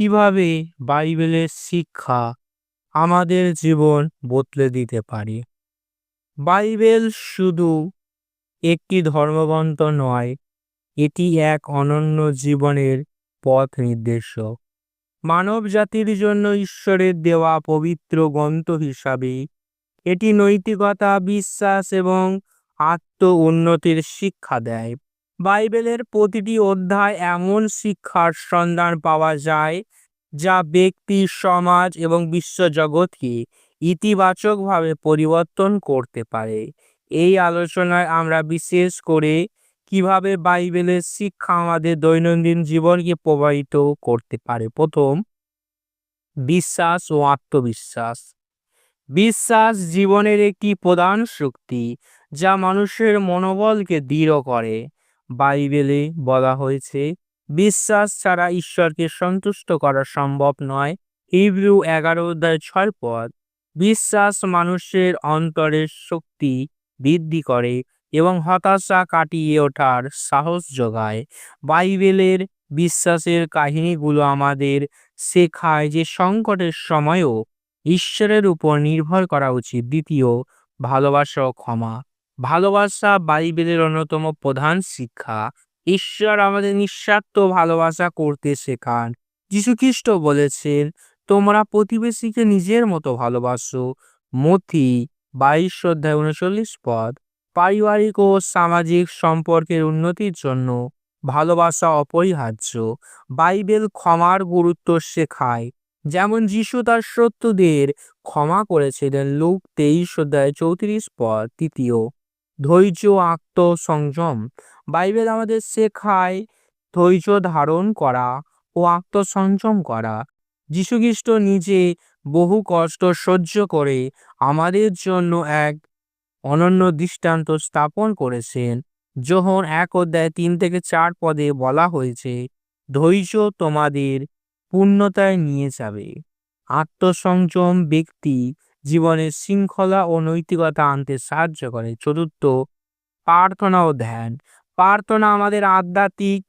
কীভাবে বাইবেলের শিক্ষা আমাদের জীবন বদলে দিতে পারে? বাইবেল শুধু একটি ধর্মগ্রন্থ নয়, এটি এক অনন্য জীবনের পথ নির্দেশক। মানব জাতির জন্য ঈশ্বরের দেওয়া পবিত্র গ্রন্থ হিসাবে এটি নৈতিকতা, বিশ্বাস এবং আত্ম উন্নতির শিক্ষা দেয়। বাইবেলের প্রতিটি অধ্যায় এমন শিক্ষার সন্ধান পাওয়া যায় যা ব্যক্তি, সমাজ এবং বিশ্বজগৎকে ইতিবাচকভাবে পরিবর্তন করতে পারে। এই আলোচনায় আমরা বিশেষ করে কীভাবে বাইবেলের শিক্ষা আমাদের দৈনন্দিন জীবনকে প্রভাবিত করতে পারে। প্রথম, বিশ্বাস ও আত্মবিশ্বাস। বিশ্বাস জীবনের একটি প্রধান শক্তি যা মানুষের মনোবলকে দৃঢ় করে। বাইবেলে বলা হয়েছে, বিশ্বাস ছাড়া ঈশ্বরকে সন্তুষ্ট করা সম্ভব নয়। হিব্রু এগারো অধ্যায় ছয় পদ, বিশ্বাস মানুষের অন্তরের শক্তি বৃদ্ধি করে এবং হতাশা কাটিয়ে ওঠার সাহস যোগায়। বাইবেলের বিশ্বাসের কাহিনীগুলো আমাদের শেখায় যে সংকটের সময়ও ঈশ্বরের উপর নির্ভর করা উচিত। দ্বিতীয়, ভালোবাসা ক্ষমা। ভালোবাসা বাইবেলের অন্যতম প্রধান শিক্ষা। ঈশ্বর আমাদের নিঃস্বার্থ ভালোবাসা করতে শেখান। যীশুখ্রিস্ট বলেছেন, তোমরা প্রতিবেশীকে নিজের মতো ভালোবাসো। মথি বাইশ অধ্যায় উনচল্লিশ পদ। পারিবারিক ও সামাজিক সম্পর্কের উন্নতির জন্য ভালোবাসা অপরিহার্য। বাইবেল ক্ষমার গুরুত্ব শেখায়। যেমন যিশু তার শত্রুদের ক্ষমা করেছিলেন, লোক তেইশ অধ্যায় চৌত্রিশ পদ, তৃতীয়। ধৈর্য আত্মসংযম। বাইবেল আমাদের শেখায় ধৈর্য ধারণ করা ও আত্মসংযম করা। যীশুখ্রিস্ট নিজে বহু কষ্ট সহ্য করে আমাদের জন্য এক অনন্য দৃষ্টান্ত স্থাপন করেছেন। যখন এক অধ্যায় তিন থেকে চার পদে বলা হয়েছে, ধৈর্য তোমাদের পূর্ণতায় নিয়ে যাবে। আত্মসংযম ব্যক্তি জীবনে শৃঙ্খলা ও নৈতিকতা আনতে সাহায্য করে। চতুর্থ, প্রার্থনা ও ধ্যান। প্রার্থনা আমাদের আধ্যাত্মিক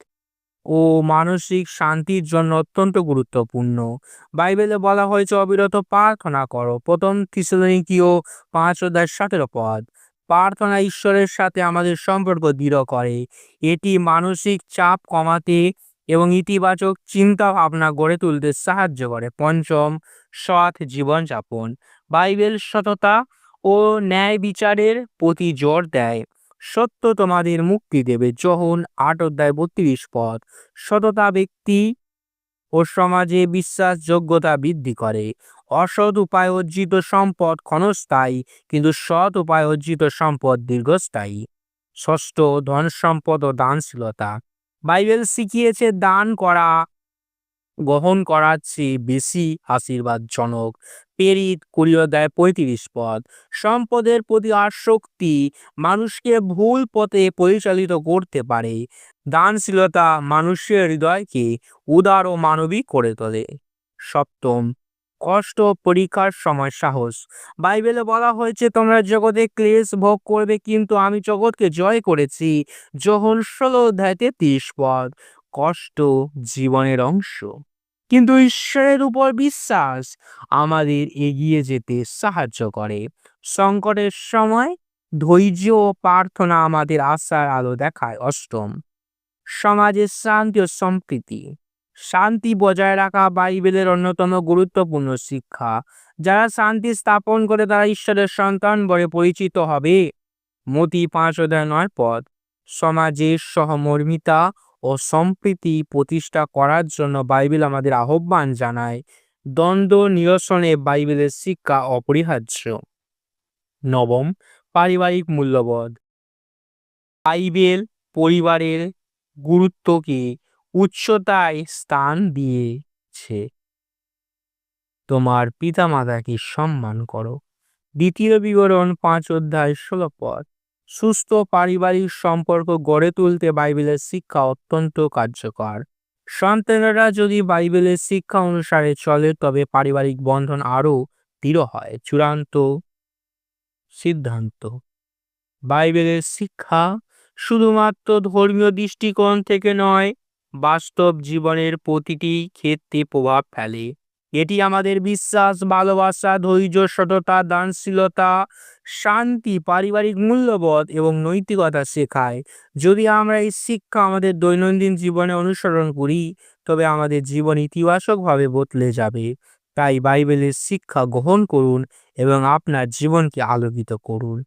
ও মানসিক শান্তির জন্য অত্যন্ত গুরুত্বপূর্ণ। বাইবেলে বলা হয়েছে, অবিরত প্রার্থনা করো। প্রথম থিসলনিকীয় পাঁচ অধ্যায় সতেরো পদ। প্রার্থনা ঈশ্বরের সাথে আমাদের সম্পর্ক দৃঢ় করে। এটি মানসিক চাপ কমাতে এবং ইতিবাচক চিন্তা ভাবনা গড়ে তুলতে সাহায্য করে। পঞ্চম, সৎ জীবনযাপন। বাইবেল সততা ও ন্যায় বিচারের প্রতি জোর দেয়। সত্য তোমাদের মুক্তি দেবে। যখন আট অধ্যায় বত্রিশ পদ। সততা ব্যক্তি ও সমাজে বিশ্বাসযোগ্যতা বৃদ্ধি করে। অসৎ উপায় অর্জিত সম্পদ ক্ষণস্থায়ী, কিন্তু সৎ উপায় অর্জিত সম্পদ দীর্ঘস্থায়ী। ষষ্ঠ ধন সম্পদ ও দানশীলতা। বাইবেল শিখিয়েছে দান করা, গ্রহণ করার চেয়ে বেশি আশীর্বাদজনক। পেরিত দেয় পঁয়ত্রিশ পদ। সম্পদের প্রতি আসক্তি মানুষকে ভুল পথে পরিচালিত করতে পারে। দানশীলতা মানুষের হৃদয়কে উদার ও মানবিক করে তোলে। সপ্তম কষ্ট, পরীক্ষার সময় সাহস। বাইবেলে বলা হয়েছে, তোমরা জগতে ক্লেশ ভোগ করবে, কিন্তু আমি জগৎকে জয় করেছি। যখন ষোলো অধ্যায় তেত্রিশ পদ, কষ্ট জীবনের অংশ। কিন্তু ঈশ্বরের উপর বিশ্বাস আমাদের এগিয়ে যেতে সাহায্য করে। সংকটের সময় ধৈর্য ও প্রার্থনা আমাদের আশার আলো দেখায়। অষ্টম, সমাজের শান্তি ও সম্প্রীতি। শান্তি বজায় রাখা বাইবেলের অন্যতম গুরুত্বপূর্ণ শিক্ষা। যারা শান্তি স্থাপন করে তারা ঈশ্বরের সন্তান বলে পরিচিত হবে। মতি পাঁচ অধ্যায় নয় পদ। সমাজের সহমর্মিতা ও সম্প্রীতি প্রতিষ্ঠা করার জন্য বাইবেল আমাদের আহ্বান জানায়। দ্বন্দ্ব নিরসনে বাইবেলের শিক্ষা অপরিহার্য। নবম, পারিবারিক মূল্যবোধ। বাইবেল পরিবারের গুরুত্বকে উচ্চতায় স্থান দিয়েছে। তোমার পিতামাতাকে সম্মান করো। দ্বিতীয় বিবরণ পাঁচ অধ্যায় ষোলো পদ। সুস্থ পারিবারিক সম্পর্ক গড়ে তুলতে বাইবেলের শিক্ষা অত্যন্ত কার্যকর। সন্তানেরা যদি বাইবেলের শিক্ষা অনুসারে চলে, তবে পারিবারিক বন্ধন আরও দৃঢ় হয়। চূড়ান্ত সিদ্ধান্ত। বাইবেলের শিক্ষা শুধুমাত্র ধর্মীয় দৃষ্টিকোণ থেকে নয় বাস্তব জীবনের প্রতিটি ক্ষেত্রে প্রভাব ফেলে। এটি আমাদের বিশ্বাস, ভালোবাসা, ধৈর্য, সততা, দানশীলতা, শান্তি, পারিবারিক মূল্যবোধ এবং নৈতিকতা শেখায়। যদি আমরা এই শিক্ষা আমাদের দৈনন্দিন জীবনে অনুসরণ করি, তবে আমাদের জীবন ইতিবাচকভাবে বদলে যাবে। তাই বাইবেলের শিক্ষা গ্রহণ করুন এবং আপনার জীবনকে আলোকিত করুন।